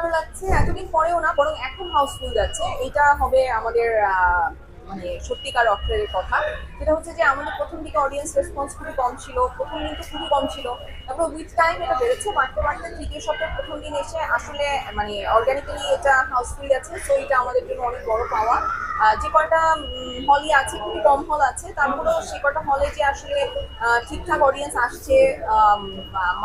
ভালো লাগছে, এতদিন পরেও না, বরং এখন হাউসফুল যাচ্ছে এটা হবে আমাদের মানে সত্যিকার অর্থের কথা। যেটা হচ্ছে যে আমাদের প্রথম দিকে অডিয়েন্স রেসপন্স খুবই কম ছিল, প্রথম দিন তো খুবই কম ছিল। তারপর উইথ টাইম এটা বেড়েছে, বাড়তে বাড়তে তৃতীয় সপ্তাহের প্রথম দিন এসে আসলে মানে অর্গানিক্যালি এটা হাউসফুল আছে সো এটা আমাদের জন্য অনেক বড় পাওয়া যে কটা হলই আছে, খুবই কম হল আছে, তারপরেও সে কটা হলে যে আসলে ঠিকঠাক অডিয়েন্স আসছে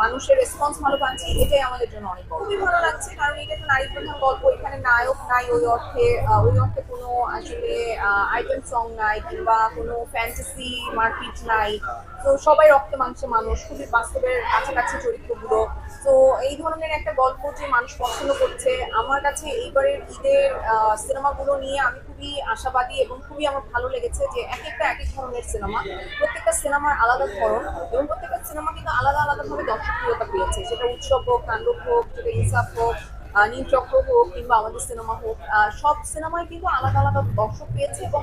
মানুষের রেসপন্স ভালো পাচ্ছে, এটাই আমাদের জন্য অনেক খুবই ভালো লাগছে, কারণ এটা একটা নারী প্রধান গল্প, এখানে নায়ক নাই ওই অর্থে ওই অর্থে কোনো আসলে আইটেম সং নাই, কিংবা কোনো ফ্যান্টাসি মারপিট নাই তো সবাই রক্ত মাংসে মানুষ, খুবই বাস্তবের কাছাকাছি চরিত্রগুলো। তো এই ধরনের একটা গল্প যে মানুষ পছন্দ করছে, আমার কাছে এইবারের ঈদের সিনেমাগুলো নিয়ে আমি খুবই আশাবাদী এবং খুবই আমার ভালো লেগেছে যে এক একটা এক এক ধরনের সিনেমা, প্রত্যেকটা সিনেমার আলাদা ধরন এবং প্রত্যেকটা সিনেমা কিন্তু আলাদা আলাদাভাবে দর্শকপ্রিয়তা পেয়েছে। সেটা উৎসব হোক, তাণ্ডব হোক, সেটা ইনসাফ হোক নীলচক্র হোক কিংবা আমাদের সিনেমা হোক সব সিনেমায় কিন্তু আলাদা আলাদা দর্শক পেয়েছে এবং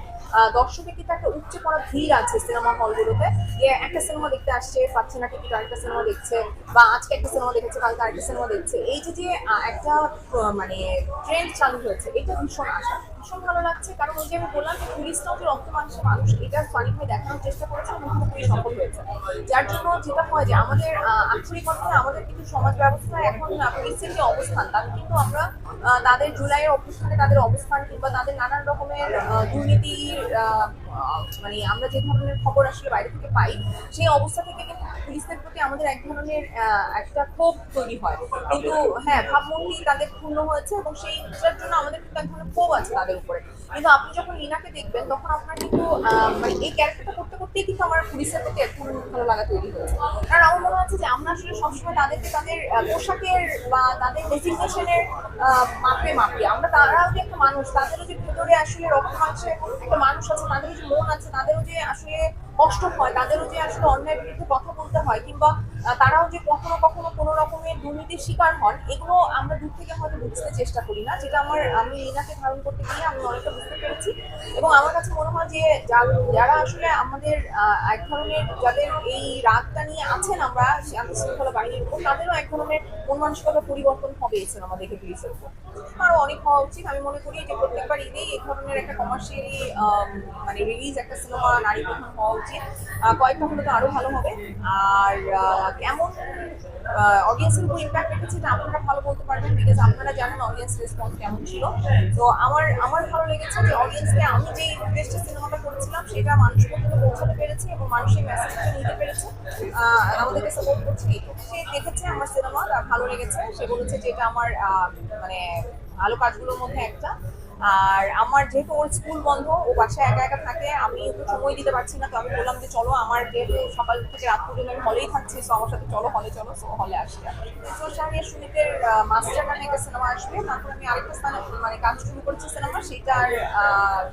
দর্শকের কিন্তু একটা উপচে পড়া ভিড় আছে সিনেমা হলগুলোতে। যে একটা সিনেমা দেখতে আসছে পাচ্ছে না টিকিট, আরেকটা সিনেমা দেখছে, বা আজকে একটা সিনেমা দেখেছে, কালকে আরেকটা সিনেমা দেখছে। এই যে যে একটা মানে ট্রেন্ড চালু হয়েছে, এটা ভীষণ আশা, ভীষণ ভালো লাগছে। কারণ ওই যে আমি বললাম যে পুলিশটাও যে রক্ত মানুষের মানুষ, এটা ফানি ভাই দেখানোর চেষ্টা করেছে এবং পুরোপুরি সফল হয়েছে। যার জন্য যেটা হয় যে আমাদের আক্ষরিক অর্থে আমাদের কিন্তু সমাজ ব্যবস্থায় এখন পুলিশের যে অবস্থান। তাতে কিন্তু আমরা তাদের জুলাইয়ের অবস্থানে তাদের অবস্থান কিংবা তাদের নানান রকমের আহ, মানে আমরা যে ধরনের খবর আসলে বাইরে থেকে পাই সেই অবস্থা থেকে কিন্তু পুলিশদের প্রতি আমাদের এক ধরনের একটা ক্ষোভ তৈরি হয়। কিন্তু হ্যাঁ ভাবমূর্তি তাদের পূর্ণ হয়েছে এবং সেইটার জন্য আমাদের কিন্তু এক ধরনের ক্ষোভ আছে তাদের উপরে। কিন্তু আপনি যখন লীনাকে দেখবেন, তখন আপনার কিন্তু মানে এই ক্যারেক্টারটা করতে করতেই কিন্তু আমার পুলিশের প্রতি এক ভালো লাগা তৈরি হয়েছে। কারণ আমার মনে হচ্ছে যে আমরা আসলে সবসময় তাদেরকে, তাদের পোশাকের বা তাদের ডেসিগনেশনের মাপে মাপি। আমরা তারা মানুষ, তাদেরও যে ভেতরে আসলে রক্ত আছে, একটা মানুষ আছে, তাদেরও যে মন আছে, তাদেরও যে আসলে কষ্ট হয়, তাদেরও যে আসলে অন্যায়ের বিরুদ্ধে কথা বলতে হয়, কিংবা তারাও যে কখনো কখনো কোনো রকমের দুর্নীতির শিকার হন, এগুলো আমরা দূর থেকে হয়তো বুঝতে চেষ্টা করি না, যেটা আমার, আমি রিনাকে ধারণ করতে গিয়ে আমি অনেকটা বুঝতে পেরেছি। এবং আমার কাছে মনে হয় যে যারা আসলে আমাদের এক ধরনের যাদের এই রাগটা নিয়ে আছেন আমরা শান্তি শৃঙ্খলা বাহিনীর উপর, তাদেরও এক ধরনের মন মানসিকতা পরিবর্তন হবে সিনেমা দেখে পুলিশের উপর। আরও অনেক হওয়া উচিত, আমি মনে করি যে প্রত্যেকবার ঈদেই এই ধরনের একটা কমার্শিয়ালি মানে রিলিজ একটা সিনেমা নারী প্রধান হওয়া উচিত। কয়েকটা হলে তো আরও ভালো হবে। আর কেমন অডিয়েন্সের উপর ইম্প্যাক্ট রেখেছে এটা আপনারা ভালো বলতে পারবেন বিকজ আপনারা জানেন অডিয়েন্স রেসপন্স কেমন ছিল। তো আমার আমার ভালো লেগেছে যে অডিয়েন্সকে আমি যেই উদ্দেশ্যে সিনেমাটা করেছিলাম, সেটা মানুষ পর্যন্ত পৌঁছাতে পেরেছে এবং মানুষ এই মেসেজটা নিতে পেরেছে। আমাদেরকে সাপোর্ট করছে। সে দেখেছে আমার সিনেমা ভালো লেগেছে। সে বলেছে যে এটা আমার মানে ভালো কাজগুলোর মধ্যে একটা। আর আমার যেহেতু ওর স্কুল বন্ধ, ও বাসায় একা একা থাকে, আমি ওকে সময় দিতে পারছি না, তো আমি বললাম যে চলো, আমার যেহেতু সকাল থেকে রাত পর্যন্ত আমি হলেই থাকছি তো আমার সাথে চলো হলে চলো তো হলে আসবে তো শাহরিয়া সুনীতের মাস্টার নামে একটা সিনেমা আসবে, তারপর আমি আরেকটা স্থানে মানে কাজ শুরু করেছি সিনেমা সেটার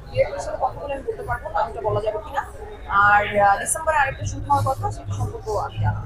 ডিরেক্টরের সাথে কথা বলে আমি বলতে পারব নামটা বলা যাবে কিনা। আর ডিসেম্বরে আরেকটা শুট হওয়ার কথা, সেটা সম্পর্ক আমি জানাব